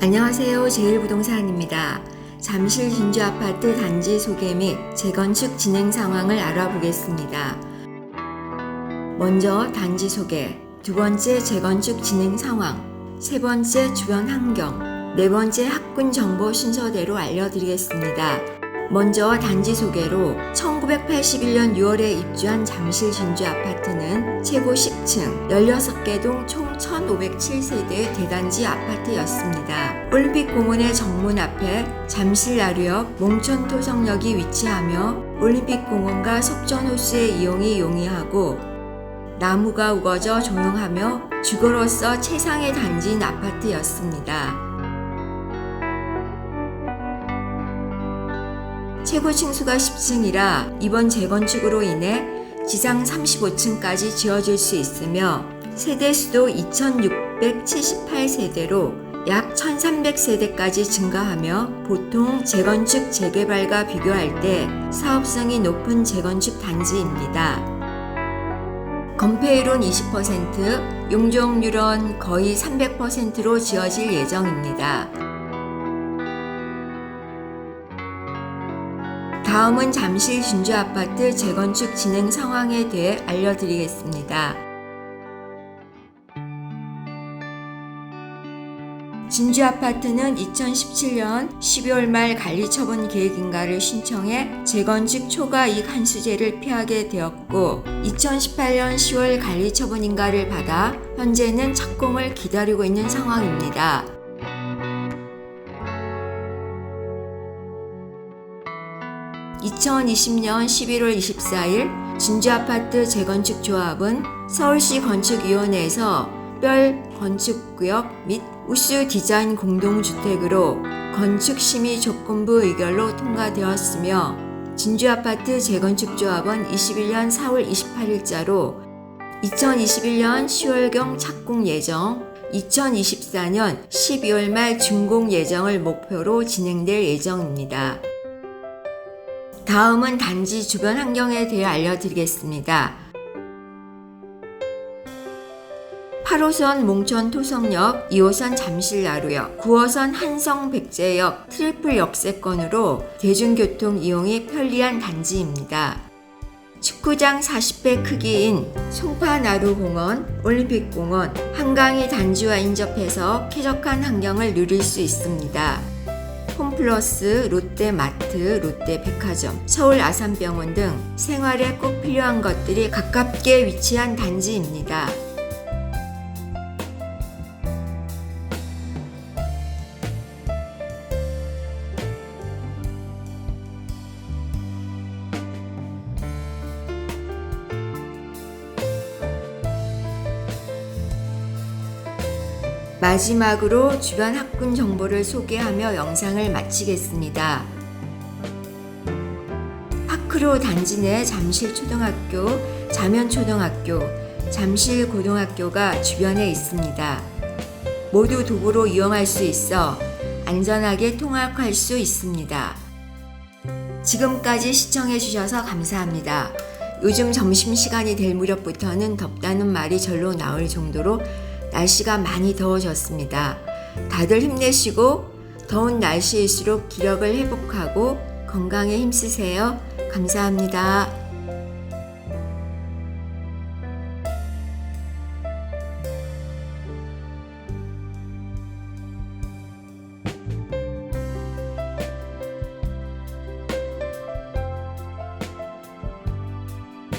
안녕하세요. 제일부동산입니다. 잠실 진주 아파트 단지 소개 및 재건축 진행 상황을 알아보겠습니다. 먼저 단지 소개, 두 번째 재건축 진행 상황, 세 번째 주변 환경, 네 번째 학군 정보 순서대로 알려드리겠습니다. 먼저 단지 소개로 1981년 6월에 입주한 잠실 진주 아파트는 최고 10층 16개 동 총 1,507세대의 대단지 아파트였습니다. 올림픽 공원의 정문 앞에 잠실 나루역 몽천토성역이 위치하며 올림픽 공원과 석전호수의 이용이 용이하고 나무가 우거져 조용하며 주거로서 최상의 단지인 아파트였습니다. 최고 층수가 10층이라 이번 재건축으로 인해 지상 35층까지 지어질 수 있으며 세대 수도 2,678세대로 약 1,300세대까지 증가하며 보통 재건축 재개발과 비교할 때 사업성이 높은 재건축 단지입니다. 건폐율은 20%, 용적률은 거의 300%로 지어질 예정입니다. 다음은 잠실 진주 아파트 재건축 진행 상황에 대해 알려드리겠습니다. 진주 아파트는 2017년 12월 말 관리 처분 계획 인가를 신청해 재건축 초과 이익 한수제를 피하게 되었고 2018년 10월 관리 처분 인가를 받아 현재는 착공을 기다리고 있는 상황입니다. 2020년 11월 24일 진주아파트 재건축 조합은 서울시 건축위원회에서 별 건축구역 및 우수 디자인 공동주택으로 건축심의 조건부 의결로 통과되었으며 진주아파트 재건축 조합은 21년 4월 28일자로 2021년 10월경 착공 예정, 2024년 12월 말 준공 예정을 목표로 진행될 예정입니다. 다음은 단지 주변 환경에 대해 알려드리겠습니다. 8호선 몽천 토성역, 2호선 잠실 나루역, 9호선 한성 백제역 트리플 역세권으로 대중교통 이용이 편리한 단지입니다. 축구장 40배 크기인 송파나루공원, 올림픽공원, 한강이 단지와 인접해서 쾌적한 환경을 누릴 수 있습니다. 홈플러스, 롯데마트, 롯데백화점, 서울 아산병원 등 생활에 꼭 필요한 것들이 가깝게 위치한 단지입니다. 마지막으로 주변 학군 정보를 소개하며 영상을 마치겠습니다. 파크로 단지 내 잠실초등학교, 자면초등학교, 잠실고등학교가 주변에 있습니다. 모두 도보로 이용할 수 있어 안전하게 통학할 수 있습니다. 지금까지 시청해주셔서 감사합니다. 요즘 점심시간이 될 무렵부터는 덥다는 말이 절로 나올 정도로 날씨가 많이 더워졌습니다. 다들 힘내시고 더운 날씨일수록 기력을 회복하고 건강에 힘쓰세요. 감사합니다.